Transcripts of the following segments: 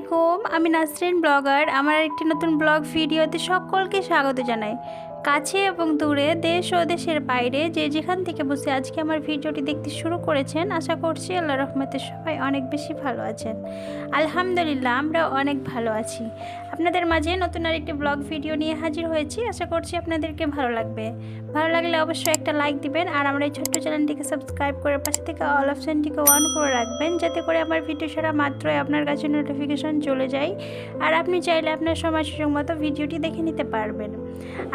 আলাইকুম, আমি নাসরিন ব্লগার। আমার একটি নতুন ব্লগ ভিডিওতে সকলকে স্বাগত জানাই। কাছে এবং দূরে, দেশ ও দেশের বাইরে যে যেখান থেকে বসে আজকে আমার ভিডিওটি দেখতে শুরু করেছেন, আশা করছি আল্লাহ রহমতে সবাই অনেক বেশি ভালো আছেন। আলহামদুলিল্লাহ, আমরা অনেক ভালো আছি। আপনাদের মাঝে নতুন আরেকটি ব্লগ ভিডিও নিয়ে হাজির হয়েছি। আশা করছি আপনাদেরকে ভালো লাগবে। ভালো লাগলে অবশ্যই একটা লাইক দিবেন আর আমার এই ছোট্ট চ্যানেলটিকে সাবস্ক্রাইব করে পাশে থেকে অল অপশানটিকে অন করে রাখবেন, যাতে করে আমার ভিডিও ছাড়া মাত্রই আপনার কাছে নোটিফিকেশন চলে যায় আর আপনি চাইলে আপনার সময় সুযোগ মতো ভিডিওটি দেখে নিতে পারবেন।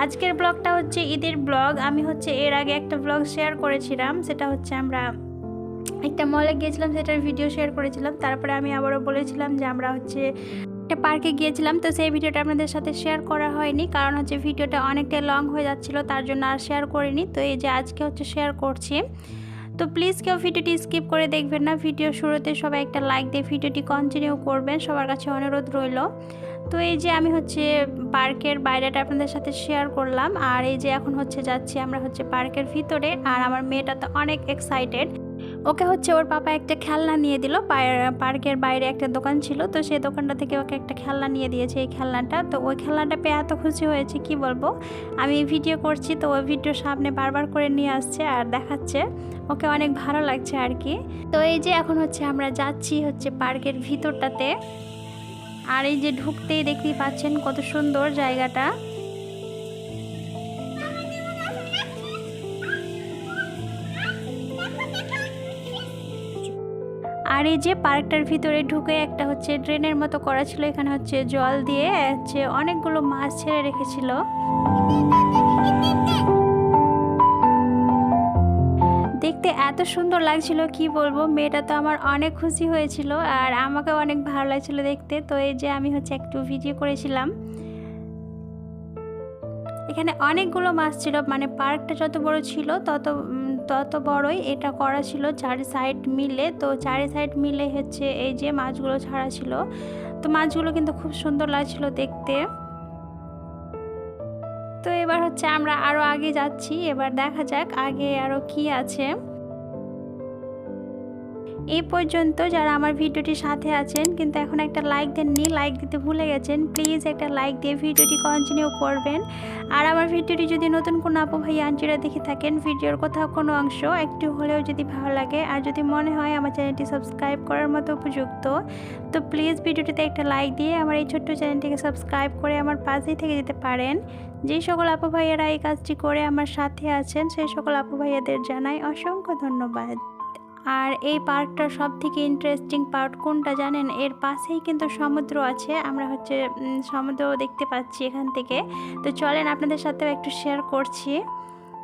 আজকের ব্লগটা হচ্ছে ঈদের ব্লগ। আমি হচ্ছে এর আগে একটা ব্লগ শেয়ার করেছিলাম, সেটা হচ্ছে আমরা একটা মলে গিয়েছিলাম, সেটার ভিডিও শেয়ার করেছিলাম। তারপরে আমি আবারও বলেছিলাম যে আমরা হচ্ছে একটা পার্কে গিয়েছিলাম, তো সেই ভিডিওটা আপনাদের সাথে শেয়ার করা হয়নি। কারণ হচ্ছে ভিডিওটা অনেকটাই লং হয়ে যাচ্ছিল, তার জন্য আর শেয়ার করিনি। তো এই যে আজকে হচ্ছে শেয়ার করছি। তো প্লিজ কেউ ভিডিওটি স্কিপ করে দেখবেন না। ভিডিও শুরুতে সবাই একটা লাইক দিয়ে ভিডিওটি কন্টিনিউ করবেন, সবার কাছে অনুরোধ রইল। তো এই যে আমি হচ্ছে পার্কের বাইরেটা আপনাদের সাথে শেয়ার করলাম, আর এই যে এখন হচ্ছে যাচ্ছি আমরা হচ্ছে পার্কের ভিতরে, আর আমার মেয়েটা তো অনেক এক্সাইটেড ওকে হচ্ছে ওর পাপা একটা খেলনা নিয়ে দিল। পার্কের বাইরে একটা দোকান ছিল, তো সেই দোকানটা থেকে ওকে একটা খেলনা নিয়ে দিয়েছে এই খেলনাটা। তো ওই খেলনাটা পেয়ে এত খুশি হয়েছে, কি বলব? আমি ভিডিও করছি, তো ওই ভিডিও সামনে বারবার করে নিয়ে আসছে আর দেখাচ্ছে। ওকে অনেক ভালো লাগছে আর কি। তো এই যে এখন হচ্ছে আমরা যাচ্ছি হচ্ছে পার্কের ভিতরটাতে। আর এই যে ঢুকতেই দেখতেই পাচ্ছেন কত সুন্দর জায়গাটা। আর এই যে পার্কটার ভিতরে ঢুকে একটা হচ্ছে ড্রেনের মতো করা ছিল, এখানে হচ্ছে জল দিয়ে হচ্ছে অনেকগুলো মাছ ছেড়ে রেখেছিল। দেখতে এত সুন্দর লাগছিল, কি বলব? মেয়েটা তো আমার অনেক খুশি হয়েছিল আর আমাকে অনেক ভালো লাগছিল দেখতে। তো এই যে আমি হচ্ছে একটু ভিডিও করেছিলাম। এখানে অনেকগুলো মাছ ছিল মানে পার্কটা যত বড় ছিল তত তত বড়ই এটা করা ছিল চারি সাইড মিলে। তো চারি সাইড মিলে হচ্ছে এই যে মাছগুলো ছাড়া ছিল। তো মাছগুলো কিন্তু খুব সুন্দর লাগছিল দেখতে। তো এবার হচ্ছে আমরা আরও আগে যাচ্ছি, এবার দেখা যাক আগে আরও কি আছে। এই পর্যন্ত যারা আমার ভিডিওটির সাথে আছেন, কিন্তু এখন একটা লাইক দেননি লাইক দিতে ভুলে গেছেন প্লিজ একটা লাইক দিয়ে ভিডিওটি কন্টিনিউ করবেন। আর আমার ভিডিওটি যদি নতুন কোনো আপু ভাই, আন্টিরা দেখে থাকেন, ভিডিওর কোথাও কোনো অংশ, একটু হলেও যদি ভালো লাগে, আর যদি মনে হয় আমার চ্যানেলটি সাবস্ক্রাইব করার মতো উপযুক্ত, তো প্লিজ ভিডিওটিতে একটা লাইক দিয়ে আমার এই ছোট্ট চ্যানেলটিকে সাবস্ক্রাইব করে আমার পাশেই থেকে যেতে পারেন। যেই সকল আপু ভাইয়েরা এই কাজটি করে আমার সাথে আছেন, সেই সকল আপু ভাইয়াদের জানাই অসংখ্য ধন্যবাদ। আর এই পার্কটার সব থেকে ইন্টারেস্টিং পার্ট কোনটা জানেন? এর পাশেই কিন্তু সমুদ্র আছে, আমরা হচ্ছে সমুদ্র দেখতে পাচ্ছি এখান থেকে। তো চলেন আপনাদের সাথেও একটু শেয়ার করছি।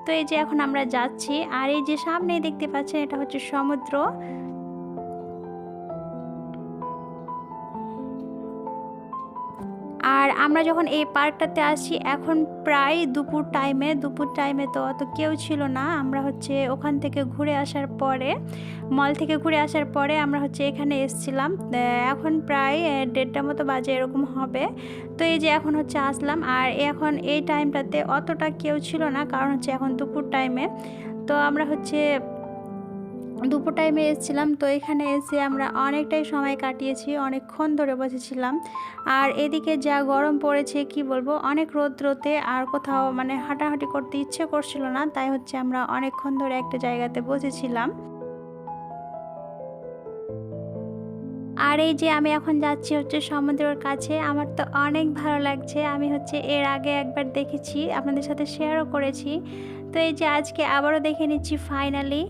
তো এই যে এখন আমরা যাচ্ছি, আর এই যে সামনেই দেখতে পাচ্ছেন, এটা হচ্ছে সমুদ্র। আর আমরা যখন এই পার্কটাতে আসি এখন প্রায় দুপুর টাইমে দুপুর টাইমে তো অত কেউ ছিল না। আমরা হচ্ছে ওখান থেকে ঘুরে আসার পরে মল থেকে ঘুরে আসার পরে আমরা হচ্ছে এখানে এসছিলাম। এখন প্রায় দেড়টা মতো বাজে এরকম হবে। তো এই যে এখন হচ্ছে আসলাম, আর এখন এই টাইমটাতে অতটা কেউ ছিল না, কারণ হচ্ছে এখন দুপুর টাইমে তো আমরা হচ্ছে দুপুর টাইমে এসেছিলাম, তো এখানে এসে আমরা অনেকটাই সময় কাটিয়েছি, অনেকক্ষণ ধরে বসেছিলাম। আর এদিকে যা গরম পড়েছে, কি বলব, অনেক রোদ রোদ্রতে আর কোথাও মানে হাঁটাহাঁটি করতে ইচ্ছে করছিল না, তাই হচ্ছে আমরা অনেকক্ষণ ধরে একটা জায়গাতে বসেছিলাম। আর এই যে আমি এখন যাচ্ছি হচ্ছে সমুদ্রের কাছে, আমার তো অনেক ভালো লাগছে। আমি হচ্ছে এর আগে একবার দেখেছি, আপনাদের সাথে শেয়ারও করেছি। তো এই যে আজকে আবারও দেখে নিচ্ছি ফাইনালি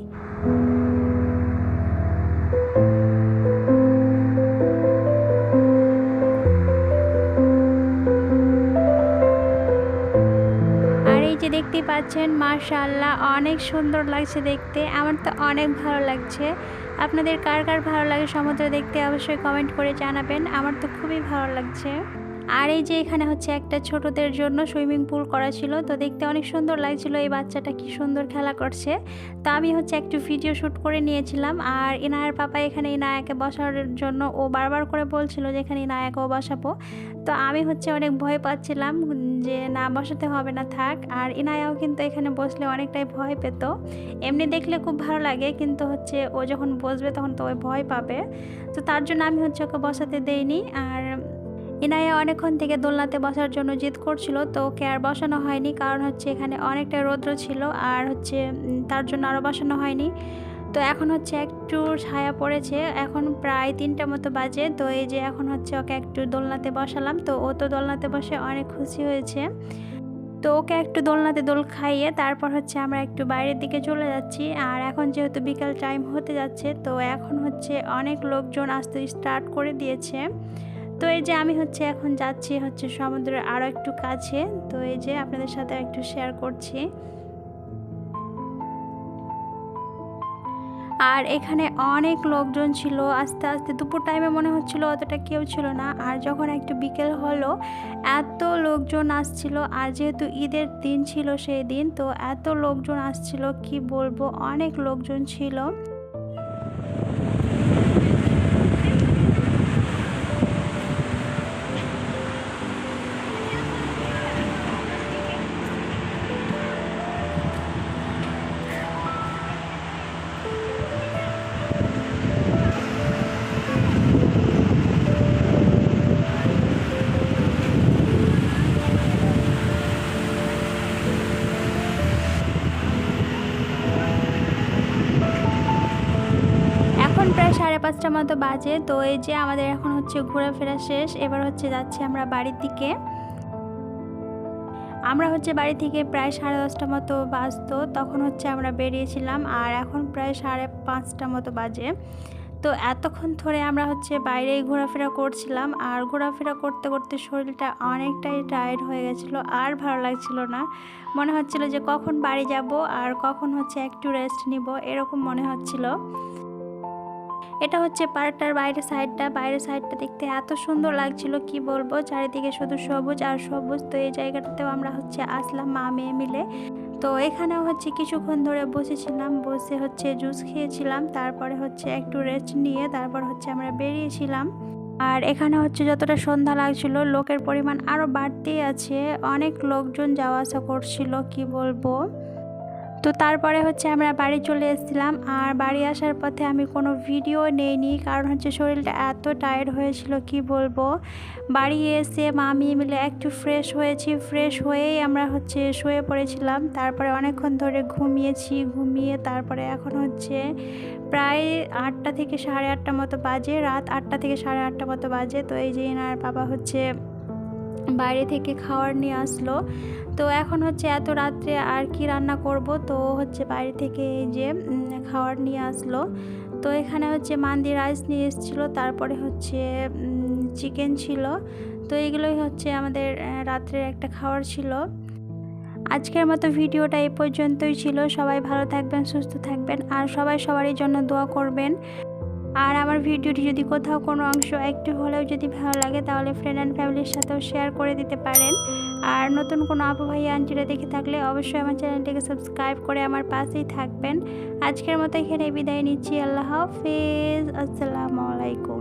দেখতেই পাচ্ছেন মার্শাল্লাহ অনেক সুন্দর লাগছে দেখতে। আমার তো অনেক ভালো লাগছে। আপনাদের কার কার ভালো লাগে সমুদ্র দেখতে অবশ্যই কমেন্ট করে জানাবেন। আমার তো খুবই ভালো লাগছে। আর এই যে এখানে হচ্ছে একটা ছোটদের জন্য সুইমিং পুল করা ছিল, তো দেখতে অনেক সুন্দর লাগছিল এই বাচ্চাটা কি সুন্দর খেলা করছে। তো আমি হচ্ছে একটু ভিডিও শ্যুট করে নিয়েছিলাম, আর ইনায়ের পাপা এখানে ইনায়াকে বসার জন্য ও বারবার করে বলছিল যে এখানে ও বসাবো। তো আমি হচ্ছে অনেক ভয় পাচ্ছিলাম যে না, বসাতে হবে না, থাক। আর ইনায়াও কিন্তু এখানে বসলে অনেকটাই ভয় পেত। এমনি দেখলে খুব ভালো লাগে, কিন্তু হচ্ছে ও যখন বসবে তখন তো ওই ভয় পাবে। তো তার জন্য আমি হচ্ছে ওকে বসাতে দেইনি, আর ইনায়া অনেকক্ষণ থেকে দোলনাতে বসার জন্য জিদ করছিল, তো ওকে আর বসানো হয়নি। কারণ হচ্ছে এখানে অনেকটা রৌদ্র ছিল আর হচ্ছে তার জন্য আরও বসানো হয়নি। তো এখন হচ্ছে একটু ছায়া পড়েছে। এখন প্রায় তিনটা মতো বাজে। তো এই যে এখন হচ্ছে ওকে একটু দোলনাতে বসালাম। তো ও তো দোলনাতে বসে অনেক খুশি হয়েছে। তো ওকে একটু দোলনাতে দোল খাইয়ে তারপর হচ্ছে আমরা একটু বাইরের দিকে চলে যাচ্ছি। আর এখন যেহেতু বিকাল টাইম হতে যাচ্ছে, তো এখন হচ্ছে অনেক লোকজন আসতে স্টার্ট করে দিয়েছে। তো এই যে আমি হচ্ছে এখন যাচ্ছি হচ্ছে সমুদ্রের আরও একটু কাছে, তো এই যে আপনাদের সাথে একটু শেয়ার করছি। আর এখানে অনেক লোকজন ছিল, আস্তে আস্তে দুপুর টাইমে মনে হচ্ছিল অতটা কেউ ছিল না, আর যখন একটু বিকেল হলো, এত লোকজন আসছিল, আর যেহেতু ঈদের দিন ছিল সেই দিন, তো এত লোকজন আসছিল, কি বলব, অনেক লোকজন ছিল। পাঁচটা মতো বাজে, তো এই যে আমাদের এখন হচ্ছে ঘোরাফেরা শেষ, এবার হচ্ছে যাচ্ছি আমরা বাড়ির দিকে। আমরা হচ্ছে বাড়ি থেকে প্রায় সাড়ে দশটা মতো বাজতো, তখন হচ্ছে আমরা বেরিয়েছিলাম, আর এখন প্রায় সাড়ে পাঁচটা মতো বাজে। তো এতক্ষণ ধরে আমরা হচ্ছে বাইরেই ঘোরাফেরা করছিলাম, আর ঘোরাফেরা করতে করতে শরীরটা অনেকটাই টায়ার্ড হয়ে গেছিল, আর ভালো লাগছিল না। মনে হচ্ছিল যে কখন বাড়ি যাব, আর কখন হচ্ছে একটু রেস্ট নিব, এরকম মনে হচ্ছিল। এটা হচ্ছে পার্কটার বাইরের সাইডটা। বাইরের সাইডটা দেখতে এত সুন্দর লাগছিল, কি বলব? চারিদিকে শুধু সবুজ আর সবুজ। তো এই জায়গাটাতেও আমরা হচ্ছে আসলাম মা মেয়ে মিলে। তো এখানেও হচ্ছে কিছুক্ষণ ধরে বসেছিলাম, বসে হচ্ছে জুস খেয়েছিলাম, তারপরে হচ্ছে একটু রেস্ট নিয়ে তারপর হচ্ছে আমরা বেরিয়েছিলাম। আর এখানে হচ্ছে যতটা সন্ধ্যা লাগছিল, লোকের পরিমাণ আরও বাড়তেই আছে। অনেক লোকজন যাওয়া আসা করছিল, কি বলব? তো তারপরে হচ্ছে আমরা বাড়ি চলে এসেছিলাম। আর বাড়ি আসার পথে আমি কোনো ভিডিও নেইনি, কারণ হচ্ছে শরীরটা এত টায়ার্ড হয়েছিল, কি বলব? বাড়ি এসে মামি মিলে একটু ফ্রেশ হয়েছি ফ্রেশ হয়েই আমরা হচ্ছে শুয়ে পড়েছিলাম। তারপরে অনেকক্ষণ ধরে ঘুমিয়েছি, ঘুমিয়ে তারপরে এখন হচ্ছে প্রায় আটটা থেকে সাড়ে আটটা মতো বাজে, রাত আটটা থেকে সাড়ে আটটা মতো বাজে। তো এই যে এনার বাবা হচ্ছে বাইরে থেকে খাওয়ার নিয়ে আসলো। তো এখন হচ্ছে এত রাত্রে আর কি রান্না করব? তো হচ্ছে বাইরে থেকে এই যে খাওয়ার নিয়ে আসলো। তো এখানে হচ্ছে মান্দি রাইস নিয়ে এসেছিল, তারপরে হচ্ছে চিকেন ছিল। তো এগুলোই হচ্ছে আমাদের রাত্রের একটা খাওয়ার ছিল। আজকের মতো ভিডিওটা এই পর্যন্তই ছিল। সবাই ভালো থাকবেন, সুস্থ থাকবেন, আর সবাই সবারই জন্য দোয়া করবেন। আর আমার ভিডিওটি যদি কোথাও কোনো অংশ একটু হলেও যদি ভালো লাগে, তাহলে ফ্রেন্ড অ্যান্ড ফ্যামিলির সাথেও শেয়ার করে দিতে পারেন। আর নতুন কোনো ভাই, আন্টিরা দেখে থাকলে অবশ্যই আমার চ্যানেলটিকে সাবস্ক্রাইব করে আমার পাশেই থাকবেন। আজকের মতো এখানে বিদায় নিচ্ছি। আল্লাহ হাফিজ। আসসালামু আলাইকুম।